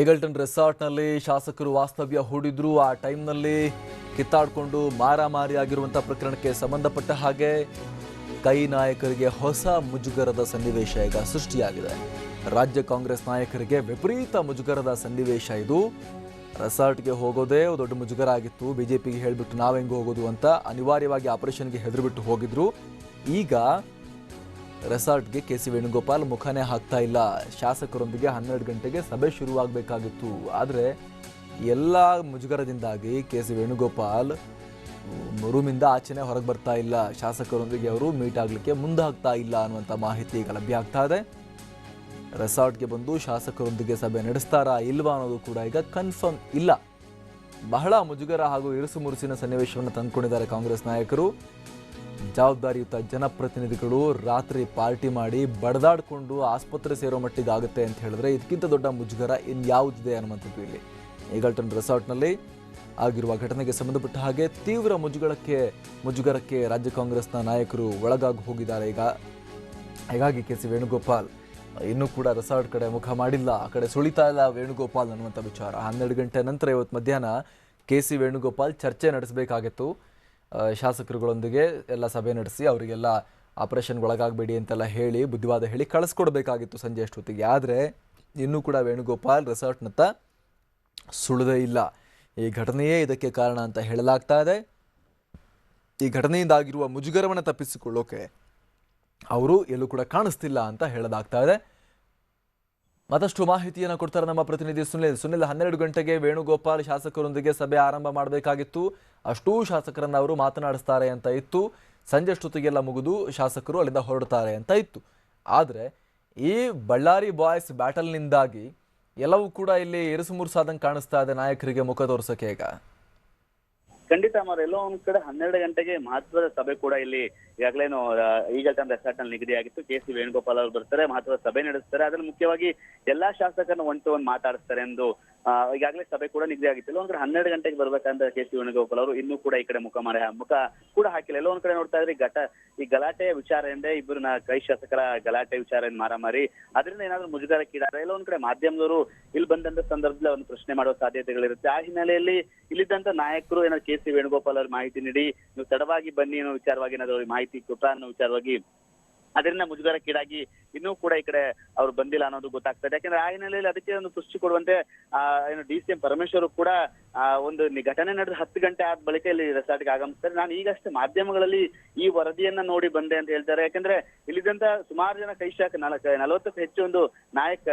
ಏಗಲ್ಟನ್ ರೆಸಾರ್ಟ್ನಲ್ಲಿ ಶಾಸಕರು ವಾಸ್ತವ್ಯ ಹೂಡಿದ್ರು. ಆ ಟೈಮ್ನಲ್ಲಿ ಕಿತ್ತಾಡಿಕೊಂಡು ಮಾರಾಮಾರಿ ಆಗಿರುವಂಥ ಪ್ರಕರಣಕ್ಕೆ ಸಂಬಂಧಪಟ್ಟ ಹಾಗೆ ಕೈ ನಾಯಕರಿಗೆ ಹೊಸ ಮುಜುಗರದ ಸನ್ನಿವೇಶ ಈಗ ಸೃಷ್ಟಿಯಾಗಿದೆ. ರಾಜ್ಯ ಕಾಂಗ್ರೆಸ್ ನಾಯಕರಿಗೆ ವಿಪರೀತ ಮುಜುಗರದ ಸನ್ನಿವೇಶ ಇದು. ರೆಸಾರ್ಟ್ಗೆ ಹೋಗೋದೇ ದೊಡ್ಡ ಮುಜುಗರ ಆಗಿತ್ತು. ಬಿಜೆಪಿಗೆ ಹೇಳಿಬಿಟ್ಟು ನಾವೆಂಗೆ ಹೋಗೋದು ಅಂತ ಅನಿವಾರ್ಯವಾಗಿ ಆಪರೇಷನ್ಗೆ ಹೆದರಿಬಿಟ್ಟು ಹೋಗಿದ್ರು. ಈಗ ರೆಸಾರ್ಟ್ಗೆ ಕೆ ಸಿ ವೇಣುಗೋಪಾಲ್ ಮುಖನೇ ಹಾಕ್ತಾ ಇಲ್ಲ. ಶಾಸಕರೊಂದಿಗೆ ಹನ್ನೆರಡು ಗಂಟೆಗೆ ಸಭೆ ಶುರುವಾಗಬೇಕಾಗಿತ್ತು. ಆದರೆ ಎಲ್ಲ ಮುಜುಗರದಿಂದಾಗಿ ಕೆ ಸಿ ವೇಣುಗೋಪಾಲ್ ರೂಮಿಂದ ಆಚೆನೆ ಹೊರಗೆ ಬರ್ತಾ ಇಲ್ಲ. ಶಾಸಕರೊಂದಿಗೆ ಅವರು ಮೀಟ್ ಆಗಲಿಕ್ಕೆ ಮುಂದಾಗ್ತಾ ಇಲ್ಲ ಅನ್ನುವಂಥ ಮಾಹಿತಿ ಈಗ ಲಭ್ಯ ಆಗ್ತಾ ಇದೆ. ರೆಸಾರ್ಟ್ಗೆ ಬಂದು ಶಾಸಕರೊಂದಿಗೆ ಸಭೆ ನಡೆಸ್ತಾರಾ ಇಲ್ವಾ ಅನ್ನೋದು ಕೂಡ ಈಗ ಕನ್ಫರ್ಮ್ ಇಲ್ಲ. ಬಹಳ ಮುಜುಗರ ಹಾಗೂ ಇರುಸು ಮುರುಸಿನ ಸನ್ನಿವೇಶವನ್ನು ತಂದುಕೊಂಡಿದ್ದಾರೆ ಕಾಂಗ್ರೆಸ್ ನಾಯಕರು. ಜವಾಬ್ದಾರಿಯುತ ಜನಪ್ರತಿನಿಧಿಗಳು ರಾತ್ರಿ ಪಾರ್ಟಿ ಮಾಡಿ ಬಡದಾಡಿಕೊಂಡು ಆಸ್ಪತ್ರೆ ಸೇರೋ ಮಟ್ಟಿಗೆ ಆಗುತ್ತೆ ಅಂತ ಹೇಳಿದ್ರೆ ಇದಕ್ಕಿಂತ ದೊಡ್ಡ ಮುಜುಗರ ಇನ್ಯಾವುದಿದೆ ಅನ್ನುವಂಥದ್ದು ಇಲ್ಲಿ. ಈಗಲ್ಟನ್ ರೆಸಾರ್ಟ್ನಲ್ಲಿ ಆಗಿರುವ ಘಟನೆಗೆ ಸಂಬಂಧಪಟ್ಟ ಹಾಗೆ ತೀವ್ರ ಮುಜುಗರಕ್ಕೆ ಮುಜುಗರಕ್ಕೆ ರಾಜ್ಯ ಕಾಂಗ್ರೆಸ್ನ ನಾಯಕರು ಒಳಗಾಗಿ ಹೋಗಿದ್ದಾರೆ ಈಗ. ಹೀಗಾಗಿ ಕೆ ಸಿ ವೇಣುಗೋಪಾಲ್, ಇನ್ನೂ ಕೂಡ ರೆಸಾರ್ಟ್ ಕಡೆ ಮುಖ ಮಾಡಿಲ್ಲ, ಆ ಕಡೆ ಸುಳಿತಾ ಇಲ್ಲ ವೇಣುಗೋಪಾಲ್ ಅನ್ನುವಂಥ ವಿಚಾರ. ಹನ್ನೆರಡು ಗಂಟೆ ನಂತರ ಇವತ್ತು ಮಧ್ಯಾಹ್ನ ಕೆ ಸಿ ವೇಣುಗೋಪಾಲ್ ಚರ್ಚೆ ನಡೆಸಬೇಕಾಗಿತ್ತು. ಶಾಸಕರುಗಳೊಂದಿಗೆ ಎಲ್ಲ ಸಭೆ ನಡೆಸಿ ಅವರಿಗೆಲ್ಲ ಆಪರೇಷನ್ ಒಳಗಾಗಬೇಡಿ ಅಂತೆಲ್ಲ ಹೇಳಿ, ಬುದ್ಧಿವಾದ ಹೇಳಿ ಕಳಿಸ್ಕೊಡ್ಬೇಕಾಗಿತ್ತು ಸಂಜೆ ಅಷ್ಟೊತ್ತಿಗೆ. ಆದರೆ ಇನ್ನೂ ಕೂಡ ವೇಣುಗೋಪಾಲ್ ರೆಸಾರ್ಟ್ನತ್ತ ಸುಳಿದೇ ಇಲ್ಲ. ಈ ಘಟನೆಯೇ ಇದಕ್ಕೆ ಕಾರಣ ಅಂತ ಹೇಳಲಾಗ್ತಾ ಇದೆ. ಈ ಘಟನೆಯಿಂದಾಗಿರುವ ಮುಜುಗರವನ್ನು ತಪ್ಪಿಸಿಕೊಳ್ಳೋಕೆ ಅವರು ಎಲ್ಲೂ ಕೂಡ ಕಾಣಿಸ್ತಿಲ್ಲ ಅಂತ ಹೇಳಲಾಗ್ತಾ ಇದೆ. ಮತ್ತಷ್ಟು ಮಾಹಿತಿಯನ್ನು ಕೊಡ್ತಾರೆ ನಮ್ಮ ಪ್ರತಿನಿಧಿ ಸುನಿಲ್. ಸುನಿಲ್, ಹನ್ನೆರಡು ಗಂಟೆಗೆ ವೇಣುಗೋಪಾಲ್ ಶಾಸಕರೊಂದಿಗೆ ಸಭೆ ಆರಂಭ ಮಾಡಬೇಕಾಗಿತ್ತು. ಅಷ್ಟೂ ಶಾಸಕರನ್ನು ಅವರು ಮಾತನಾಡಿಸ್ತಾರೆ ಅಂತ ಇತ್ತು. ಸಂಜೆ ಅಷ್ಟೊತ್ತಿಗೆಲ್ಲ ಮುಗಿದು ಶಾಸಕರು ಅಲ್ಲಿಂದ ಹೊರಡ್ತಾರೆ ಅಂತ ಇತ್ತು. ಆದರೆ ಈ ಬಳ್ಳಾರಿ ಬಾಯ್ಸ್ ಬ್ಯಾಟಲ್ನಿಂದಾಗಿ ಎಲ್ಲವೂ ಕೂಡ ಇಲ್ಲಿ ಇರುಸು ಮುರುಸಾದಂಗೆ ಕಾಣಿಸ್ತಾ ಇದೆ ನಾಯಕರಿಗೆ ಮುಖ ತೋರಿಸೋಕೆ ಈಗ. ಖಂಡಿತ ಮಾರ, ಎಲ್ಲೋ ಒಂದ್ ಕಡೆ ಹನ್ನೆರಡು ಗಂಟೆಗೆ ಮಹತ್ವದ ಸಭೆ ಕೂಡ ಇಲ್ಲಿ ಈಗಾಗಲೇನು ಈಗಲ್ಟನ್ ರೆಸಾರ್ಟ್ನಲ್ಲಿ ನಿಗದಿಯಾಗಿತ್ತು. ಕೆ ಸಿ ವೇಣುಗೋಪಾಲ್ ಅವರು ಬರ್ತಾರೆ, ಮಹತ್ವದ ಸಭೆ ನಡೆಸ್ತಾರೆ. ಅದ್ರಲ್ಲಿ ಮುಖ್ಯವಾಗಿ ಎಲ್ಲಾ ಶಾಸಕರನ್ನ ಒನ್ ಟು ಒನ್ ಮಾತಾಡಿಸ್ತಾರೆ ಎಂದು ಈಗಾಗಲೇ ಸಭೆ ಕೂಡ ನಿಗದಿ ಆಗಿತ್ತು ಎಲ್ಲೋ ಒಂದ್ ಹನ್ನೆರಡು ಗಂಟೆಗೆ ಬರ್ಬೇಕಂತ ಕೆ ಸಿ ವೇಣುಗೋಪಾಲ್ ಅವರು ಇನ್ನೂ ಕೂಡ ಈ ಕಡೆ ಮುಖ ಮಾಡಿ ಮುಖ ಕೂಡ ಹಾಕಿಲ್ಲ. ಎಲ್ಲೋ ಒಂದ್ ಕಡೆ ನೋಡ್ತಾ ಇದ್ರೆ ಘಟ, ಈ ಗಲಾಟೆ ವಿಚಾರ ಎಂದೇ ಇಬ್ಬರು ಕೈ ಶಾಸಕರ ಗಲಾಟೆ ವಿಚಾರ ಏನ್ ಮಾರಾಮಾರಿ. ಅದರಿಂದ ಏನಾದ್ರು ಮುಜುಗರಕ್ಕೀಡಾರೆ ಎಲ್ಲೋ ಒಂದ್ ಕಡೆ ಮಾಧ್ಯಮದವರು ಇಲ್ಲಿ ಬಂದಂತ ಸಂದರ್ಭದಲ್ಲಿ ಒಂದು ಪ್ರಶ್ನೆ ಮಾಡುವ ಸಾಧ್ಯತೆಗಳಿರುತ್ತೆ. ಆ ಹಿನ್ನೆಲೆಯಲ್ಲಿ ಇಲ್ಲಿದ್ದಂತ ನಾಯಕರು, ಏನಾದ್ರು ಕೆ ಸಿ ವೇಣುಗೋಪಾಲ್ ಅವ್ರ ಮಾಹಿತಿ ನೀಡಿ. ನೀವು ತಡವಾಗಿ ಬನ್ನಿ ಅನ್ನೋ ವಿಚಾರವಾಗಿ ಏನಾದ್ರು ಅವ್ರಿಗೆ ಮಾಹಿತಿ ಕೊಟ್ಟ ಅನ್ನೋ ವಿಚಾರವಾಗಿ ಅದರಿಂದ ಮುಜುಗರಕ್ಕೀಡಾಗಿ ಇನ್ನೂ ಕೂಡ ಈ ಕಡೆ ಅವ್ರು ಬಂದಿಲ್ಲ ಅನ್ನೋದು ಗೊತ್ತಾಗ್ತದೆ. ಯಾಕಂದ್ರೆ ಆ ಹಿನ್ನೆಲೆಯಲ್ಲಿ ಅದಕ್ಕೆ ಒಂದು ಪುಷ್ಟಿ ಕೊಡುವಂತೆ ಆ ಏನು ಡಿ ಸಿ ಎಂ ಪರಮೇಶ್ವರ್ ಕೂಡ ಒಂದು ಘಟನೆ ನಡೆದ ಹತ್ತು ಗಂಟೆ ಆದ ಬಳಿಕ ಇಲ್ಲಿ ರೆಸಾರ್ಟ್ಗೆ ಆಗಮಿಸ್ತಾರೆ. ನಾನು ಈಗಷ್ಟೇ ಮಾಧ್ಯಮಗಳಲ್ಲಿ ಈ ವರದಿಯನ್ನ ನೋಡಿ ಬಂದೆ ಅಂತ ಹೇಳ್ತಾರೆ. ಯಾಕಂದ್ರೆ ಇಲ್ಲಿದ್ದಂತ ಸುಮಾರು ಜನ ಕೈ ಶಾಖ ನಾಲ್ಕ ನಲವತ್ತಕ್ಕೂ ಹೆಚ್ಚು ಒಂದು ನಾಯಕ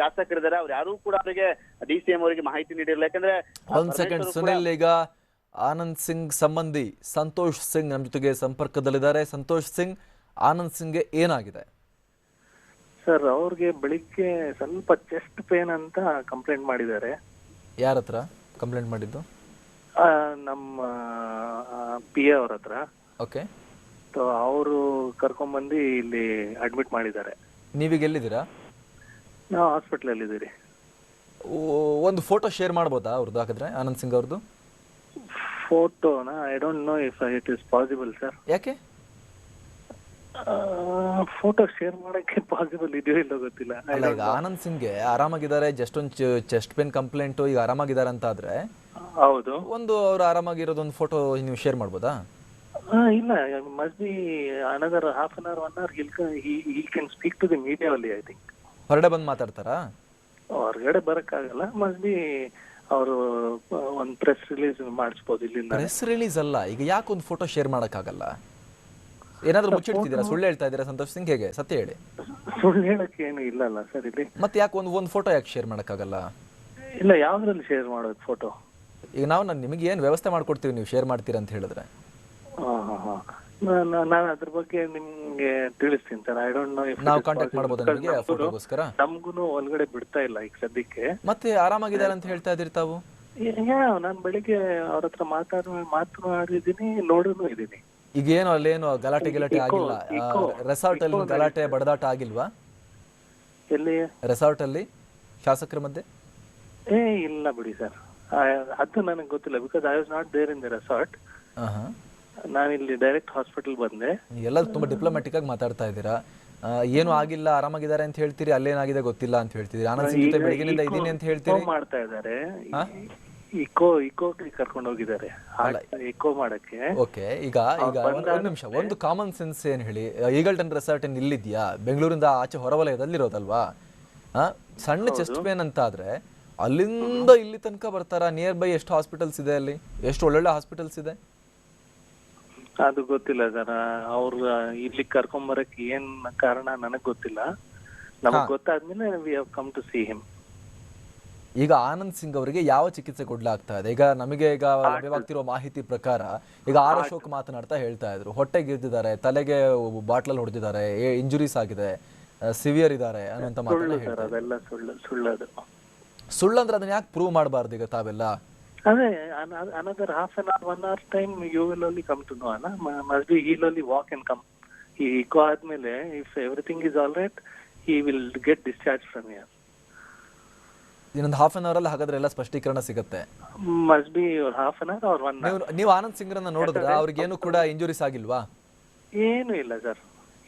ಶಾಸಕರಿದ್ದಾರೆ. ಅವ್ರು ಯಾರು ಕೂಡ ಅವರಿಗೆ ಡಿ ಸಿ ಎಂ ಅವರಿಗೆ ಮಾಹಿತಿ ನೀಡಿರಲಿಲ್ಲ. ಯಾಕಂದ್ರೆ ಈಗ ಆನಂದ್ ಸಿಂಗ್ ಸಂಬಂಧಿ ಸಂತೋಷ್ ಸಿಂಗ್ ನಮ್ಮ ಜೊತೆಗೆ ಸಂಪರ್ಕದಲ್ಲಿದ್ದಾರೆ. ಸಂತೋಷ್ ಸಿಂಗ್ ಆನಂದ್ ಸಿಂಗ್ಗೆ ಏನಾಗಿದೆ? ಸರ್ ಅವ್ರಿಗೆ ಬೆಳಿಗ್ಗೆ ಸ್ವಲ್ಪ ಚೆಸ್ಟ್ ಪೇನ್ ಅಂತ ಕಂಪ್ಲೇಂಟ್ ಮಾಡಿದ್ದಾರೆ. ಯಾರ ಹತ್ರ ಕಂಪ್ಲೇಂಟ್ ಮಾಡಿದ್ದು? ಆ, ನಮ್ಮ ಪಿ ಎ ಅವ್ರ ಹತ್ರ ಓಕೆ ಸೊ ಅವರು ಕರ್ಕೊಂಡ್ಬಂದು ಇಲ್ಲಿ ಅಡ್ಮಿಟ್ ಮಾಡಿದ್ದಾರೆ. ನೀವೀಗ ಎಲ್ಲಿದ್ದೀರಾ? ನಾವು ಹಾಸ್ಪಿಟ್ಲಲ್ಲಿ ಇದ್ದೀರಿ ಓ, ಒಂದು ಫೋಟೋ ಶೇರ್ ಮಾಡ್ಬೋದಾ ಅವ್ರದ್ದು ಹಾಕಿದ್ರೆ ಆನಂದ್ ಸಿಂಗ್ ಅವ್ರದ್ದು? ಫೋಟೋನ I don't know if it is possible sir ಯಾಕೆ? ಫೋಟೋ ಶೇರ್ ಮಾಡಕ್ಕೆ ಪಾಸಿಬಲ್ ಇದೆಯೋ ಇಲ್ಲೋ ಗೊತ್ತಿಲ್ಲ. I ಅಲ್ಲ don't ಈಗ ಆನಂದ್ ಸಿಂಗ್ಗೆ ಆರಾಮಾಗಿದ್ದಾರೆ ಜಸ್ಟ್ ಒಂದು ಚೆಸ್ಟ್ ಪೇನ್ ಕಂಪ್ಲೇಂಟು ಈಗ ಆರಾಮಾಗಿದ್ದಾರೆ ಅಂತ ಆದ್ರೆ ಹೌದು. ಒಂದು ಅವ್ರು ಆರಾಮಾಗಿರೋದು ಒಂದು ಫೋಟೋ ನೀವು ಶೇರ್ ಮಾಡ್ಬೋದಾ? ಆ, ಇಲ್ಲ. Must be another half an hour one hour he can speak to the media ಅಲ್ಲಿ ಐ ಥಿಂಕ್ ಹೊರಡೆ ಬಂದು ಮಾತಾಡ್ತಾರಾ? ಹೊರಗಡೆ ಬರಕ್ಕಾಗಲ್ಲ. ಮಸ್ಟ್ ಬಿ ಅವರು ಒಂದು ಪ್ರೆಸ್ ರಿಲೀಸ್ ಮಾಡಿಸ್ಬೋದು ಇಲ್ಲಿಂದ ಪ್ರೆಸ್ ರಿಲೀಸ್ ಅಲ್ಲ. ಈಗ ಯಾಕೆ ಒಂದು ಫೋಟೋ ಶೇರ್ ಮಾಡೋಕ್ಕಾಗಲ್ಲ? ಏನಾದ್ರೂ ಮುಚ್ಚಿಡ್ತಿದ್ದೀರಾ? ಸುಳ್ಳು ಹೇಳ್ತಾ ಇದ್ದೀರಾ ಸಂತೋಷ್ ಸಿಂಗ್? ಹೇಗೆ? ಸತ್ಯ ಹೇಳಿ. ಸುಳ್ಳು ಹೇಳಕ್ಕೆ ಏನು ಇಲ್ಲಲ್ಲ ಸರ್ ಇಲ್ಲಿ. ಮತ್ತೆ ಯಾಕೆ ಒಂದು ಒಂದು ಫೋಟೋ ಯಾಕೆ ಶೇರ್ ಮಾಡೋಕ್ಕಾಗಲ್ಲ? ಇಲ್ಲ ಯಾವ್ದ್ರಲ್ಲಿ ಶೇರ್ ಮಾಡೋದು ಫೋಟೋ ಈಗ ನಾವು ನಾನು ನಿಮಗೆ ಏನು ವ್ಯವಸ್ಥೆ ಮಾಡ್ಕೊಡ್ತೀವಿ ನೀವು ಶೇರ್ ಮಾಡ್ತೀರಾ ಅಂತ ಹೇಳಿದ್ರೆ. ಹಾಂ ಹಾ ಹಾ. ನಾನು ಅದ್ರ ಬಗ್ಗೆ ನಿಮ್ಗೆ ತಿಳಿಸ್ತೀನಿ sir. I don't know if ನಾವು ಕಾಂಟ್ಯಾಕ್ಟ್ ಮಾಡಬಹುದು ನಿಮಗೆ ಫೋಟೋಗೋಸ್ಕರ ನಮ್ಗೂನು ಒಳಗಡೆ ಬಿಡ್ತಾ ಇಲ್ಲ ಈಗ ಸದ್ಯಕ್ಕೆ. ಮತ್ತೆ ಆರಾಮಾಗಿದ್ದಾರೆ ಅಂತ ಹೇಳ್ತಾ ಇದ್ದೀರಿ ತಾವು? ನಾನು ಬೆಳಿಗ್ಗೆ ಅವ್ರ ಹತ್ರ ಮಾತಾಡ ಮಾತನಾಡಿದೀನಿ ನೋಡೂನು ಇದೀನಿ ಈಗ ಏನು ಅಲ್ಲೇನು ಗಲಾಟೆ ಗಿಲಾಟೆ ಆಗಿಲ್ಲ? ರೆಸಾರ್ಟ್ ಅಲ್ಲಿ ಗಲಾಟೆ ಬಡದಾಟ ಆಗಿಲ್ವಾ? ಎಲ್ಲಿ? ರೆಸಾರ್ಟ್ ಅಲ್ಲಿ? ಶಾಸಕರ ಮಧ್ಯೆ? ಏ ಇಲ್ಲ ಬಿಡಿ ಸರ್. ಅದು ನನಗೆ ಗೊತ್ತಿಲ್ಲ because I was not there in the resort ಹಾಂ ನಾನು ಇಲ್ಲಿ ಡೈರೆಕ್ಟ್ ಹಾಸ್ಪಿಟಲ್ ಬಂದೆ. ಎಲ್ಲ ತುಂಬಾ ಡಿಪ್ಲೊಮ್ಯಾಟಿಕ್ ಆಗಿ ಮಾತಾಡ್ತಾ ಇದ್ದೀರಾ? ಆ, ಏನು ಆಗಿಲ್ಲ ಆರಾಮಾಗಿದ್ದಾರೆ ಅಂತ ಹೇಳ್ತೀರಿ ಅಲ್ಲೇನಾಗಿದೆ ಗೊತ್ತಿಲ್ಲ ಅಂತ ಹೇಳ್ತೀರಿ ಆನಂದ್ ಸಿಂಗ್ ಜೊತೆ ಬೆಳಗಿನಿಂದ ಇದೀನಿ ಅಂತ ಹೇಳ್ತೀರಿ? ಮಾಡ್ತಾ ಇದ್ದಾರೆ? ಇಕೋ ಇಕೋ ಕರ್ಕೊಂಡು ಹೋಗಿದ್ದಾರೆ. ಇಕೋ ಮಾಡಕ್ಕೆ. ಓಕೆ ಈಗ ಈಗ ಒಂದ್ ಒಂದ್ ನಿಮಿಷ ಒಂದು ಕಾಮನ್ ಸೆನ್ಸ್ ಏನ್ ಹೇಳಿ ಈಗಲ್ಟನ್ ರೆಸಾರ್ಟ್ ಏನ್ ಇಲ್ಲಿದ್ಯಾ? ಬೆಂಗಳೂರಿಂದ ಆಚೆ ಹೊರವಲಯದಲ್ಲಿರೋದಲ್ವಾ? ಆ, ಸಣ್ಣ ಚೆಸ್ಟ್ ಪೇನ್ ಅಂತ ಆದ್ರೆ ಅಲ್ಲಿಂದ ಇಲ್ಲಿ ತನಕ ಬರ್ತಾರ? ನಿಯರ್ ಬೈ ಎಷ್ಟು ಹಾಸ್ಪಿಟಲ್ಸ್ ಇದೆ ಅಲ್ಲಿ? ಎಷ್ಟು ಒಳ್ಳೊಳ್ಳೆ ಹಾಸ್ಪಿಟಲ್ಸ್ ಇದೆ? ಅದು ಗೊತ್ತಿಲ್ಲ ಸರ್. ಅವ್ರು ಇಲ್ಲಿ ಕರ್ಕೊಂಡ್ ಬರಕ್ ಏನ್ ಕಾರಣ ನನಗ್ ಗೊತ್ತಿಲ್ಲ. ನಮಗ್ ಗೊತ್ತಾದ್ಮೇಲೆ we have come to see him ಈಗ ಆನಂದ್ ಸಿಂಗ್ ಅವರಿಗೆ ಯಾವ ಚಿಕಿತ್ಸೆ ಕೊಡ್ಲಾಗ್ತಾ ಇದೆ? ಈಗ ನಮಗೆ ಈಗ ಲಭ್ಯವಾಗ್ತಿರೋ ಮಾಹಿತಿ ಪ್ರಕಾರ ಈಗ ಆರ್ ಅಶೋಕ್ ಮಾತನಾಡ್ತಾ ಹೇಳ್ತಾ ಇದ್ರು. ಹೊಟ್ಟೆಗೆ ಗಿರ್ದಿದ್ದಾರೆ ತಲೆಗೆ ಬಾಟ್ಲಲ್ಲಿ ಹೊಡೆದಿದ್ದಾರೆ ಇಂಜುರೀಸ್ ಆಗಿದೆ ಸಿವಿಯರ್ ಇದ್ದಾರೆ ಅಂತ ಮಾತನ್ನ ಹೇಳ್ತಾರೆ ಸುಳ್ಳಂದ್ರೆ ಅದನ್ನ ಯಾಕೆ ಪ್ರೂವ್ ಮಾಡಬಾರ್ದು ಈಗ ತಾವೆಲ್ಲ? ಅದೇ another half an hour one hour time you will only come to know ಅಲ್ಲ must be heal only walk and come ಈ ಇಕೋ ಆದ್ಮೇಲೆ if everything is all right he will get discharge from here ಇನ್ನೊಂದು half an hour ಅಲ್ಲಿ ಹಾಗಾದ್ರೆ ಎಲ್ಲ ಸ್ಪಷ್ಟೀಕರಣ ಸಿಗುತ್ತೆ. Must be half an hour or one ನೀವು ನೀವು ಆನಂದ್ ಸಿಂಗ್ರನ್ನ ನೋಡಿದ್ರೆ ಅವ್ರಿಗೇನು ಕೂಡ ಇಂಜುರೀಸ್ ಆಗಿಲ್ವಾ? ಏನು ಇಲ್ಲ ಸರ್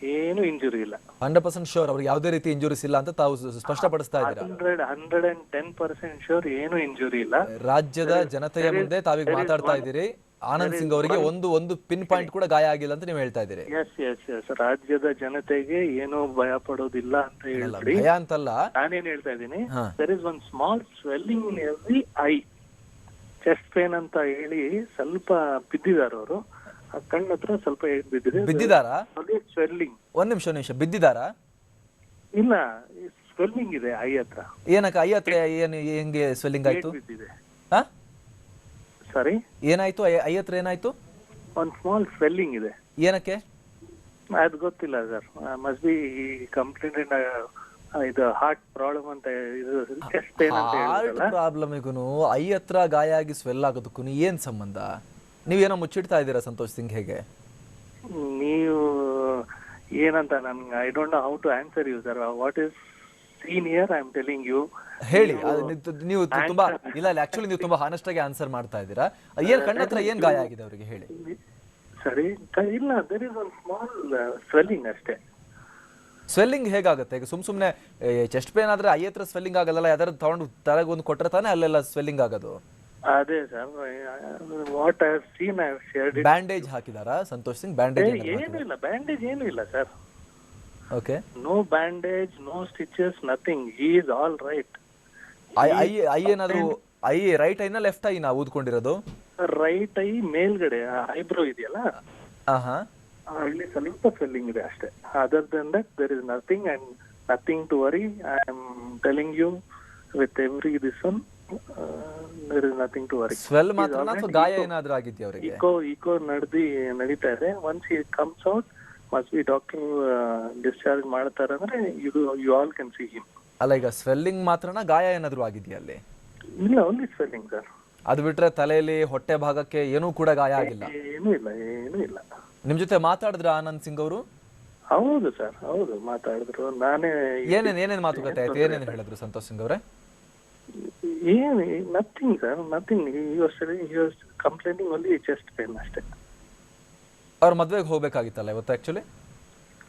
ಏನು ಇಂಜುರಿ ಇಲ್ಲ. ಹಂಡ್ರೆಡ್ ಪರ್ಸೆಂಟ್ ಶೋರ್ ಅವ್ರಿಗೆ ಯಾವುದೇ ರೀತಿ ಇಂಜುರೀಸ್ ಇಲ್ಲ ಅಂತ ತಾವು ಸ್ಪಷ್ಟಪಡಿಸ್ತಾ ಇದ್ದೀರಾ? Hundred hundred and ten percent sure ಏನು ಇಂಜುರಿ ಇಲ್ಲ. ರಾಜ್ಯದ ಜನತೆಯ ಮುಂದೆ ತಾವೀಗ ಮಾತಾಡ್ತಾ ಇದ್ದೀರಿ. ಆನಂದ್ ಸಿಂಗ್ ಅವರಿಗೆ ಒಂದು ಒಂದು ಪಿನ್ ಪಾಯಿಂಟ್ ಕೂಡ ಗಾಯ ಆಗಿಲ್ಲ ಅಂತ ನೀವು ಹೇಳ್ತಾ ಇದ್ದೀರಿ. ಎಸ್ ಎಸ್ ಎಸ್ ರಾಜ್ಯದ ಜನತೆಗೆ ಏನೂ ಭಯ ಪಡೋದಿಲ್ಲ ಅಂತ ಅಲ್ಲ, ಹೇಳ್ಬಿಡಿ. ಭಯ ಅಂತಲ್ಲ. ನಾನೇನ್ ಹೇಳ್ತಾ ಇದ್ದೀನಿ? ಹಾ. There is one small swelling in every eye chest pain ಅಂತ ಹೇಳಿ ಸ್ವಲ್ಪ ಬಿದ್ದಿದ್ದಾರೆ ಅವರು. ಆ ಕಣ್ಣ ಹತ್ರ ಸ್ವಲ್ಪ ಬಿದ್ದಿದೆ. ಬಿದ್ದಿದಾರಾ? ಸ್ವೆಲ್ಲಿಂಗ್ ಒಂದ್ ನಿಮಿಷ ಒಂದ್ ನಿಮಿಷ. ಬಿದ್ದಿದಾರಾ? ಇಲ್ಲ ಸ್ವೆಲ್ಲಿಂಗ್ ಇದೆ ಐ ಹತ್ರ. ಏನಕ್ಕ ಐ ಹತ್ರ ಏನ್ ಹೆಂಗೆ ಸ್ವೆಲ್ಲಿಂಗ್ ಆಯ್ತು? ಬಿದ್ದಿದೆ. ಹಾ? ಸಾರಿ ಏನಾಯ್ತು? ಐ ಐ ಹತ್ರ ಏನಾಯ್ತು? ಒಂದ್ ಸ್ಮಾಲ್ ಸ್ವೆಲ್ಲಿಂಗ್ ಇದೆ. ಏನಕ್ಕೆ? ಅದು ಗೊತ್ತಿಲ್ಲ ಸರ್. ಮಸ್ಟ್ ಬಿ ಕಂಪ್ಲೇಂಟ್ ಇದು ಹಾರ್ಟ್ ಪ್ರಾಬ್ಲಮ್ ಅಂತ ಇದು ಚೆಸ್ಟ್ ಪೇನ್ ಅಂತ ಹಾರ್ಟ್ ಹೇಳಿದ್ರಲ್ಲ. ಪ್ರಾಬ್ಲಮಿಗೂ ಐ ಹತ್ರ ಗಾಯ ಆಗಿ ಸ್ವೆಲ್ ಆಗೋದಕ್ಕೂ ಏನ್ ಸಂಬಂಧ? ನೀವೇನೋ ಮುಚ್ಚಿಡ್ತಾ ಇದ್ದೀರಾ ಸಂತೋಷ್ ಸಿಂಗ್ ಹೇಗೆ? ನೀವು ಏನಂತ ನನ್ಗೆ I don't know how to answer you sir what is senior I am telling you ಹೇಳಿ ಅದು ನೀವು- ನೀವು ತುಂಬಾ ಇಲ್ಲ ಇಲ್ಲ ಆಕ್ಚುಲಿ ನೀವು ತುಂಬಾ ಹಾನೆಸ್ಟ್ ಆಗಿ ಆನ್ಸರ್ ಮಾಡ್ತಾ ಇದ್ದೀರಾ. ಏನ್ ಕಣ್ಣ ಹತ್ರ ಏನ್ ಗಾಯ ಆಗಿದೆ ಅವರಿಗೆ? ಹೇಳಿ. ಸರಿ ಕ- ಇಲ್ಲ there is one small swelling ಅಷ್ಟೇ. ಸ್ವೆಲ್ಲಿಂಗ್ ಹೇಗಾಗುತ್ತೆ? ಈಗ ಸುಮ್ ಸುಮ್ನೆ ಚೆಸ್ಟ್ ಪೇನ್ ಆದ್ರೆ ಐ ಹತ್ರ ಸ್ವೆಲ್ಲಿಂಗ್ ಆಗಲ್ಲ ಯಾವ್ದಾದ್ರು ತಗೊಂಡು ತಲೆಗೆ ಒಂದು ಕೊಟ್ಟರೆ ತಾನೇ ಅಲ್ಲೆಲ್ಲ ಸ್ವೆಲ್ಲಿಂಗ್ ಆಗೋದು? ಅದೇ sir what I seen I shared bandage ಹಾಕಿದಾರಾ? Santosh Singh bandage ಏನು ಇಲ್ಲ ಬ್ಯಾಂಡೇಜ್ ಏನು ಇಲ್ಲ sir. Okay no bandage no stitches nothing he is all right I I I ಏನಾದ್ರು ಐ ರೈಟ್ ಐನ ಲೆಫ್ಟ್ ಐನ ಊದ್ಕೊಂಡಿರೋದು? ರೈಟ್ ಐ ಮೇಲ್ಗಡೆ ಐಬ್ರೋ ಇದೆಯಲ್ಲ? ಆಹಾ. ಅಲ್ಲಿ ಸ್ವಲ್ಪ ಫೆಲ್ಲಿಂಗ್ ಇದೆ ಅಷ್ಟೇ. Other than that there is nothing and nothing to worry I am telling you with every this one there is nothing to worry swell ಮಾತ್ರ ಅಥವಾ ಗಾಯ ಏನಾದ್ರೂ ಆಗಿದ್ಯಾ ಅವರಿಗೆ? ಇಕೋ ಇಕೋ ನಡೆದಿ ನಡೀತಾ ಇದೆ. Once he comes out must be doctor discharge ಮಾಡ್ತಾರೆ ಅಂದ್ರೆ you you all can see him ಅಲ್ಲ ಈಗ ಸ್ವೆಲ್ಲಿಂಗ್ ಮಾತ್ರನ ಗಾಯ ಏನಾದ್ರೂ ಆಗಿದ್ಯಾ ಅಲ್ಲಿ? ಇಲ್ಲ ಓನ್ಲಿ ಸ್ವೆಲ್ಲಿಂಗ್ ಸರ್ ಅದು ಬಿಟ್ರೆ ತಲೆಯಲ್ಲಿ ಹೊಟ್ಟೆ ಭಾಗಕ್ಕೆ ಏನೂ ಕೂಡ ಗಾಯ ಆಗಿಲ್ಲ? ಏನೂ ಇಲ್ಲ ಏನೂ ಇಲ್ಲ. ನಿಮ್ ಜೊತೆ ಮಾತಾಡಿದ್ರ ಆನಂದ್ ಸಿಂಗ್ ಅವರು? ಹೌದು ಸರ್ ಹೌದು ಮಾತಾಡಿದ್ರು. ನಾನೇ ಏನೇನ್ ಏನೇನ್ ಮಾತುಕತೆ ಆಯ್ತು? ಏನೇನ್ ಹೇಳಿದ್ರು ಸಂತೋಷ್ ಸಿಂಗ್ ಅವರೇ? ಏನು ನಥಿಂಗ್ ಸರ್ ನಥಿಂಗ್ ಈ ವರ್ಷ ಕಂಪ್ಲೇಂಟಿಂಗ್ ಓನ್ಲಿ ಚೆಸ್ಟ್ ಪೇನ್ ಅಷ್ಟೇ. ಅವ್ರ ಮದ್ವೆಗೆ ಹೋಗ್ಬೇಕಾಗಿತ್ತಲ್ಲ ಇವತ್ತು ಆಕ್ಚುಲಿ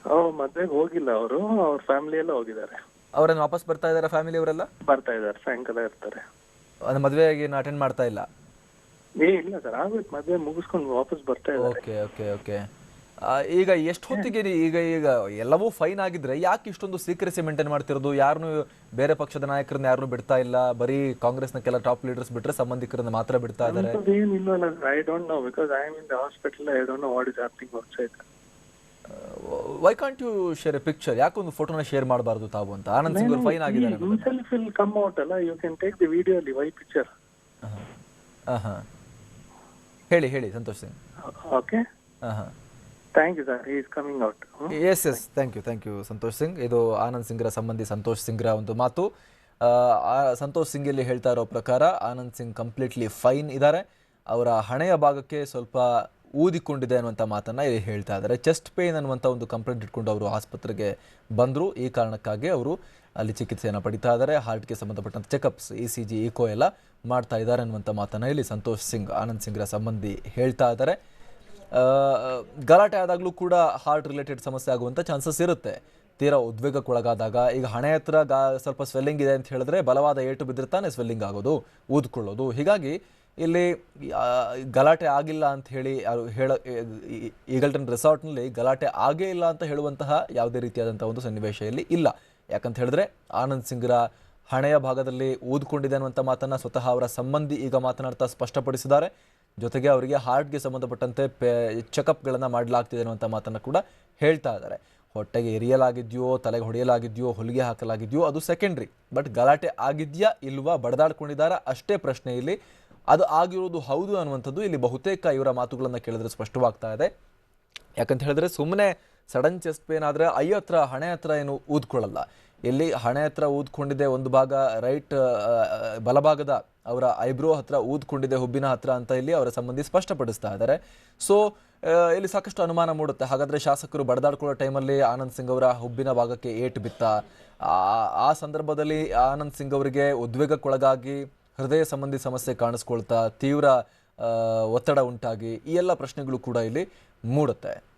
ಅವ್ರು ಮದ್ವೆಗೆ ಹೋಗಿಲ್ಲ ಅವರು ಅವ್ರ ಫ್ಯಾಮಿಲಿ ಎಲ್ಲ ಹೋಗಿದ್ದಾರೆ. ಅವರನ್ನು ವಾಪಸ್ ಬರ್ತಾ ಇದಾರೆ ಫ್ಯಾಮಿಲಿ ಅವರೆಲ್ಲ? ಬರ್ತಾ ಇದ್ದಾರೆ ಸಾಯಂಕಾಲ ಇರ್ತಾರೆ. ಅದು ಮದ್ವೆಗೆ ಅಟೆಂಡ್ ಮಾಡ್ತಾ ಇಲ್ಲ? ಏ ಇಲ್ಲ ಸರ್ ಆಗೋಯ್ತು ಮದ್ವೆ ಮುಗಿಸ್ಕೊಂಡು ವಾಪಸ್ ಬರ್ತಾ ಇದ್ದಾರೆ. ಓಕೆ ಓಕೆ ಓಕೆ ಈಗ ಎಷ್ಟು ಹೊತ್ತಿಗೆ ನೀ- ಈಗ ಈಗ ಎಲ್ಲವೂ ಫೈನ್ ಆಗಿದ್ರೆ ಯಾಕೆ ಇಷ್ಟೊಂದು ಸೀಕ್ರೆಸಿ ಮೇಂಟೈನ್ ಮಾಡ್ತಿರೋದು? ಯಾರನ್ನು ಬೇರೆ ಪಕ್ಷದ ನಾಯಕರನ್ನ ಯಾರನ್ನು ಬಿಡ್ತಾ ಇಲ್ಲ. ಬರೀ ಕಾಂಗ್ರೆಸ್ನ ಕೆಲ ಟಾಪ್ ಲೀಡರ್ಸ್ ಬಿಟ್ರೆ ಸಂಬಂಧಿಕರನ್ನ ಮಾತ್ರ ಬಿಡ್ತಾ ಇದ್ದಾರೆ I don't know because I am in the hospital I don't know what is happening why can't you share a picture ಯಾಕೊಂದು ಫೋಟೋನ ಶೇರ್ ಮಾಡಬಾರ್ದು ತಾವು ಅಂತ? ಆನಂದ್ ಸಿಂಗ್ ಅವ್ರು ಫೈನ್ ಆಗಿದ್ದಾರೆ ಹಿಮ್ಸೆಲ್ಫ್ ವಿಲ್ ಕಮ್ ಔಟ್ ಅಲ್ಲ? You can take the video ಅಲ್ಲಿ why picture ಹಾ ಹೇಳಿ ಹೇಳಿ ಸಂತೋಷ್ ಸಿಂಗ್. ಓಕೆ ಹಾ thank you sir is coming out yes yes thank you thank you Santosh Singh ಇದು ಆನಂದ್ ಸಿಂಗ್ರ ಸಂಬಂಧಿ ಸಂತೋಷ್ ಸಿಂಗ್ರ ಒಂದು ಮಾತು. ಸಂತೋಷ್ ಸಿಂಗ್ ಇಲ್ಲಿ ಹೇಳ್ತಾ ಇರೋ ಪ್ರಕಾರ ಆನಂದ್ ಸಿಂಗ್ ಕಂಪ್ಲೀಟ್ಲಿ ಫೈನ್ ಇದ್ದಾರೆ ಅವರ ಹಣೆಯ ಭಾಗಕ್ಕೆ ಸ್ವಲ್ಪ ಊದಿಕೊಂಡಿದೆ ಅನ್ನುವಂಥ ಮಾತನ್ನ ಇಲ್ಲಿ ಹೇಳ್ತಾ ಇದ್ದಾರೆ ಚೆಸ್ಟ್ ಪೇನ್ ಅನ್ನುವಂಥ ಒಂದು ಕಂಪ್ಲೇಂಟ್ ಇಟ್ಕೊಂಡು ಅವರು ಆಸ್ಪತ್ರೆಗೆ ಬಂದರು. ಈ ಕಾರಣಕ್ಕಾಗಿ ಅವರು ಅಲ್ಲಿ ಚಿಕಿತ್ಸೆಯನ್ನು ಪಡಿತಾ ಇದ್ದಾರೆ ಹಾರ್ಟ್ಗೆ ಸಂಬಂಧಪಟ್ಟಂತ checkups E C G echo ಎಲ್ಲ ಮಾಡ್ತಾ ಇದ್ದಾರೆ ಅನ್ನುವಂಥ ಮಾತನ್ನ ಇಲ್ಲಿ ಸಂತೋಷ್ ಸಿಂಗ್, ಆನಂದ್ ಸಿಂಗ್ರ ಸಂಬಂಧಿ ಹೇಳ್ತಾ ಇದ್ದಾರೆ ಗಲಾಟೆ ಆದಾಗಲೂ ಕೂಡ ಹಾರ್ಟ್ ರಿಲೇಟೆಡ್ ಸಮಸ್ಯೆ ಆಗುವಂಥ ಚಾನ್ಸಸ್ ಇರುತ್ತೆ. ತೀರಾ ಉದ್ವೇಗಕ್ಕೊಳಗಾದಾಗ, ಈಗ ಹಣೆ ಹತ್ರ ಗಾ, ಸ್ವಲ್ಪ ಸ್ವೆಲ್ಲಿಂಗ್ ಇದೆ ಅಂತ ಹೇಳಿದ್ರೆ ಬಲವಾದ ಏಟು ಬಿದ್ದರೆ ತಾನೇ ಸ್ವೆಲ್ಲಿಂಗ್ ಆಗೋದು, ಊದ್ಕೊಳ್ಳೋದು. ಹೀಗಾಗಿ ಇಲ್ಲಿ ಗಲಾಟೆ ಆಗಿಲ್ಲ ಅಂತ ಹೇಳಿ ಹೇಳ ಈಗಲ್ಟನ್ ರೆಸಾರ್ಟ್ನಲ್ಲಿ ಗಲಾಟೆ ಆಗೇ ಇಲ್ಲ ಅಂತ ಹೇಳುವಂತಹ ಯಾವುದೇ ರೀತಿಯಾದಂಥ ಒಂದು ಸನ್ನಿವೇಶ ಇಲ್ಲಿ. ಇಲ್ಲ ಯಾಕಂತ ಹೇಳಿದ್ರೆ ಆನಂದ್ ಸಿಂಗ್ರ ಹಣೆಯ ಭಾಗದಲ್ಲಿ ಊದ್ಕೊಂಡಿದೆ ಅನ್ನುವಂಥ ಮಾತನ್ನು ಸ್ವತಃ ಅವರ ಸಂಬಂಧಿ ಈಗ ಮಾತನಾಡ್ತಾ ಸ್ಪಷ್ಟಪಡಿಸಿದ್ದಾರೆ. ಜೊತೆಗೆ ಅವರಿಗೆ ಹಾರ್ಟ್ಗೆ ಸಂಬಂಧಪಟ್ಟಂತೆ ಪೇ ಚೆಕಪ್ಗಳನ್ನು ಮಾಡಲಾಗ್ತಿದೆ ಅನ್ನುವಂಥ ಮಾತನ್ನು ಕೂಡ ಹೇಳ್ತಾ ಇದ್ದಾರೆ. ಹೊಟ್ಟೆಗೆ ಎರಿಯಲಾಗಿದೆಯೋ, ತಲೆಗೆ ಹೊಡೆಯಲಾಗಿದೆಯೋ, ಹೊಲಿಗೆ ಹಾಕಲಾಗಿದೆಯೋ, ಅದು ಸೆಕೆಂಡ್ರಿ ಬಟ್ ಗಲಾಟೆ ಆಗಿದೆಯಾ, ಇಲ್ವಾ, ಬಡದಾಡ್ಕೊಂಡಿದ್ದಾರಾ, ಅಷ್ಟೇ ಪ್ರಶ್ನೆ ಇಲ್ಲಿ. ಅದು ಆಗಿರೋದು ಹೌದು ಅನ್ನುವಂಥದ್ದು ಇಲ್ಲಿ ಬಹುತೇಕ ಇವರ ಮಾತುಗಳನ್ನು ಕೇಳಿದ್ರೆ ಸ್ಪಷ್ಟವಾಗ್ತಾ ಇದೆ. ಯಾಕಂತ ಹೇಳಿದ್ರೆ ಸುಮ್ಮನೆ ಸಡನ್ ಚೆಸ್ಟ್ ಪೇನ್ ಆದರೆ ಐ ಹತ್ರ, ಹಣೆ ಹತ್ರ ಏನು ಊದ್ಕೊಳ್ಳಲ್ಲ. ಇಲ್ಲಿ ಹಣೆ ಹತ್ರ ಊದ್ಕೊಂಡಿದೆ ಒಂದು ಭಾಗ, ರೈಟ್ ಬಲಭಾಗದ ಅವರ ಐಬ್ರೋ ಹತ್ರ ಊದ್ಕೊಂಡಿದೆ, ಹುಬ್ಬಿನ ಹತ್ರ ಅಂತ ಇಲ್ಲಿ ಅವರ ಸಂಬಂಧಿ ಸ್ಪಷ್ಟಪಡಿಸ್ತಾ ಇದ್ದಾರೆ. ಸೊ ಇಲ್ಲಿ ಸಾಕಷ್ಟು ಅನುಮಾನ ಮೂಡುತ್ತೆ. ಹಾಗಾದ್ರೆ ಶಾಸಕರು ಬಡದಾಡ್ಕೊಳ್ಳೋ ಟೈಮಲ್ಲಿ ಆನಂದ್ ಸಿಂಗ್ ಅವರ ಹುಬ್ಬಿನ ಭಾಗಕ್ಕೆ ಏಟು ಬಿತ್ತ. ಆ- ಸಂದರ್ಭದಲ್ಲಿ ಆನಂದ್ ಸಿಂಗ್ ಅವರಿಗೆ ಉದ್ವೇಗಕ್ಕೊಳಗಾಗಿ ಹೃದಯ ಸಂಬಂಧಿ ಸಮಸ್ಯೆ ಕಾಣಿಸ್ಕೊಳ್ತಾ ತೀವ್ರ ಒತ್ತಡ ಉಂಟಾಗಿ ಈ ಎಲ್ಲ ಪ್ರಶ್ನೆಗಳು ಕೂಡ ಇಲ್ಲಿ ಮೂಡುತ್ತೆ.